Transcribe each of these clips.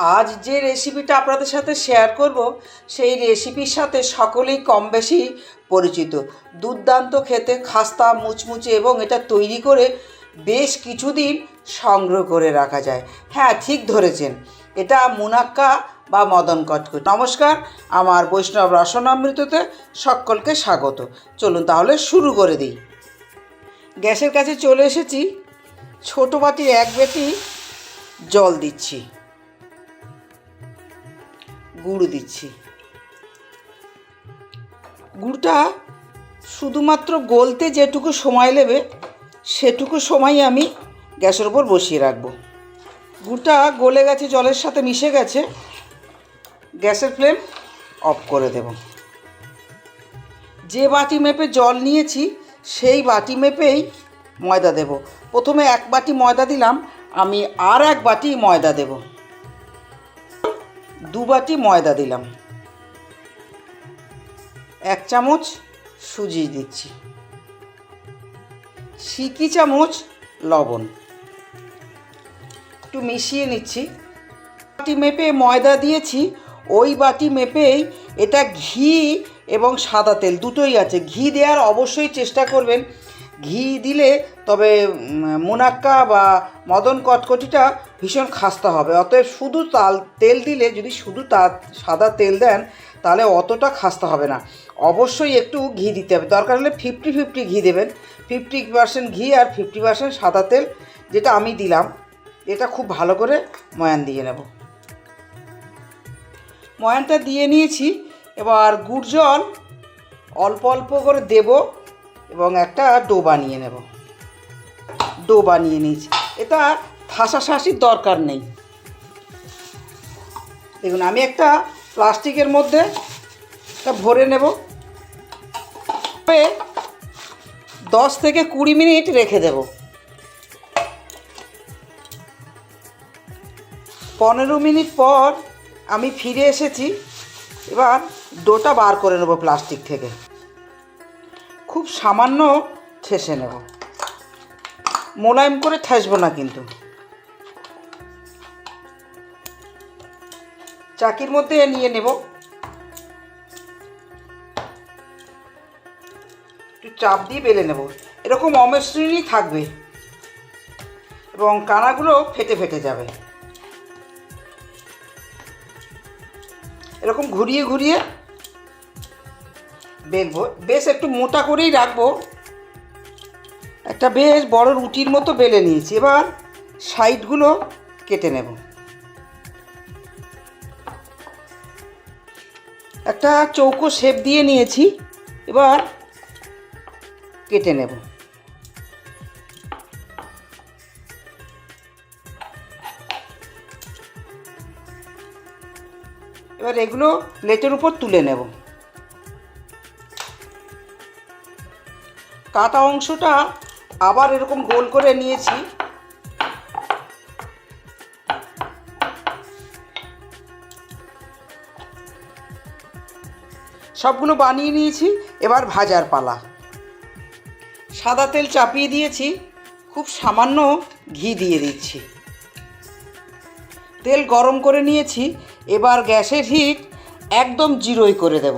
আজ যে রেসিপিটা আপনাদের সাথে শেয়ার করব, সেই রেসিপির সাথে সকলেই কম বেশি পরিচিত। দুর্দান্ত খেতে, খাস্তা, মুচমুচে এবং এটা তৈরি করে বেশ কিছুদিন সংগ্রহ করে রাখা যায়। হ্যাঁ ঠিক ধরেছেন। এটা মুনাক্কা বা মদন কটকট। নমস্কার, আমার বৈষ্ণব রসনামৃততে সকলকে স্বাগত। চলুন তাহলে শুরু করে দিই। গ্যাসের কাছে চলে এসেছি। ছোটো বাটির এক বেটি জল দিচ্ছি। গুড় দিচ্ছি। গুড়টা শুধুমাত্র গলতে যেটুকু সময় নেবে, সেটুকু সময় আমি গ্যাসের ওপর বসিয়ে রাখব। গুড়টা গলে গেছে, জলের সাথে মিশে গেছে, গ্যাসের ফ্লেম অফ করে দেব। যে বাটি মেপে জল নিয়েছি, সেই বাটি মেপেই ময়দা দেব। প্রথমে এক বাটি ময়দা দিলাম, আমি আর এক বাটি ময়দা দেবো। দু বাটি ময়দা দিলাম। এক চামচ সুজি দিচ্ছি। সিকি চামচ লবণ। একটু মিশিয়ে নিচ্ছি। বাটি মেপে ময়দা দিয়েছি। ওই বাটি মেপেই এটা ঘি এবং সাদা তেল দুটোই আছে। ঘি দেওয়ার অবশ্যই চেষ্টা করবেন। ঘি দিলে তবে মুনাক্কা বা মদন কটকটিটা ভীষণ খাস্তা হবে। অতএব শুধু তাল, তেল দিলে যদি শুধু তা, সাদা তেল দেন, তাহলে অতটা খাস্তা হবে না। অবশ্যই একটু ঘি দিতে হবে। দরকার হলে ফিফটি ফিফটি ঘি দেবেন। ফিফটি পার্সেন্ট ঘি আর ফিফটি পার্সেন্ট সাদা তেল, যেটা আমি দিলাম। এটা খুব ভালো করে ময়ান দিয়ে নেব। ময়ানটা দিয়ে নিয়েছি। এবার গুড় জল অল্প অল্প করে দেব। এবং একটা ডো বানিয়ে নেব। ডো বানিয়ে নিয়েছি। এটা ঠাসাঠাসির দরকার নেই। দেখুন, আমি একটা প্লাস্টিকের মধ্যে এটা ভরে নেব। দশ থেকে কুড়ি মিনিট রেখে দেব। পনেরো মিনিট পর আমি ফিরে এসেছি। এবার ডোটা বার করে নেব প্লাস্টিক থেকে। খুব সামান্য ঠেসে নেব। মোলায়েম করে ঠেসবো না কিন্তু। চাকির মধ্যে নিয়ে নেব। একটু চাপ দিয়ে বেলে নেব। এরকম অমসৃণই থাকবে। এবং কানাগুলো ফেটে ফেটে যাবে। এরকম ঘুরিয়ে ঘুরিয়ে বেলবো। বেশ একটু মোটা করেই রাখব। একটা বেশ বড় রুটির মতো বেলে নিয়েছি। এবার সাইডগুলো কেটে নেব। একটা চৌকো শেপ দিয়ে নিয়েছি। এবার কেটে নেব। এবার এগুলো প্লেটের উপর তুলে নেব। কাটা অংশটা আবার এরকম গোল করে নিয়েছি। সবগুলো বানিয়ে নিয়েছি, এবার ভাজার পালা। সাদা তেল চাপিয়ে দিয়েছি, খুব সামান্য ঘি দিয়ে দিচ্ছি। তেল গরম করে নিয়েছি, এবার গ্যাসের হিট একদম জিরোই করে দেব।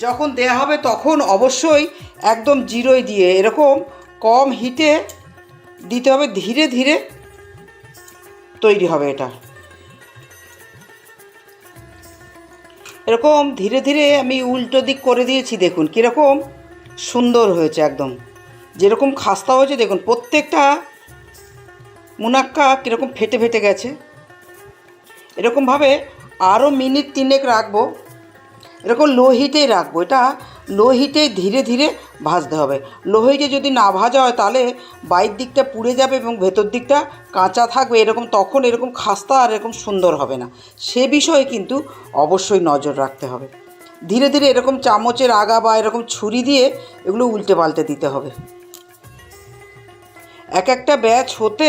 যখন দেয়া হবে তখন অবশ্যই একদম জিরোই দিয়ে এরকম কম হিটে দিতে হবে, ধীরে ধীরে তৈরি হবে এটা। এরকম ধীরে ধীরে আমি উল্টো দিক করে দিয়েছি, দেখুন কীরকম সুন্দর হয়েছে একদম। যেরকম খাস্তা হয়েছে, দেখুন প্রত্যেকটা মুনাক্কা কীরকম ফেটে ফেটে গেছে। এরকমভাবে আরও মিনিট তিনেক রাখব। এরকম লো হিটেই রাখব। এটা লো হিটেই ধীরে ধীরে ভাজতে হবে। লো হিটে যদি না ভাজা হয় তাহলে বাইরের দিকটা পুড়ে যাবে এবং ভেতর দিকটা কাঁচা থাকবে। এরকম তখন এরকম খাস্তা আর এরকম সুন্দর হবে না। সে বিষয়ে কিন্তু অবশ্যই নজর রাখতে হবে। ধীরে ধীরে এরকম চামচের আগা বা এরকম ছুরি দিয়ে এগুলো উল্টে পাল্টে দিতে হবে। এক একটা ব্যাচ হতে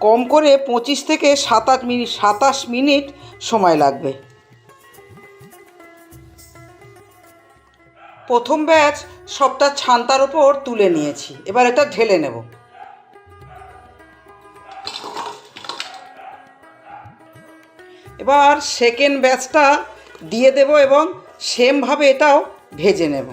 কম করে পঁচিশ থেকে সাতাশ মিনিট সাতাশ মিনিট সময় লাগবে। প্রথম ব্যাচ সবটা ছান্তার ওপর তুলে নিয়েছি। এবার এটা ঢেলে নেব। এবার সেকেন্ড ব্যাচটা দিয়ে দেব এবং সেমভাবে এটাও ভেজে নেব।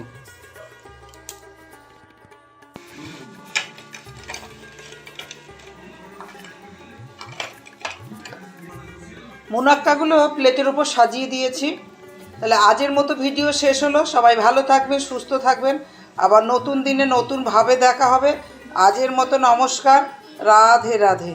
মোনাক্কাগুলো প্লেটের উপর সাজিয়ে দিয়েছি। তাহলে আজের মতো ভিডিও শেষ হলো। সবাই ভালো থাকবেন, সুস্থ থাকবেন। আবার নতুন দিনে নতুনভাবে দেখা হবে। আজের মতো নমস্কার। রাধে রাধে।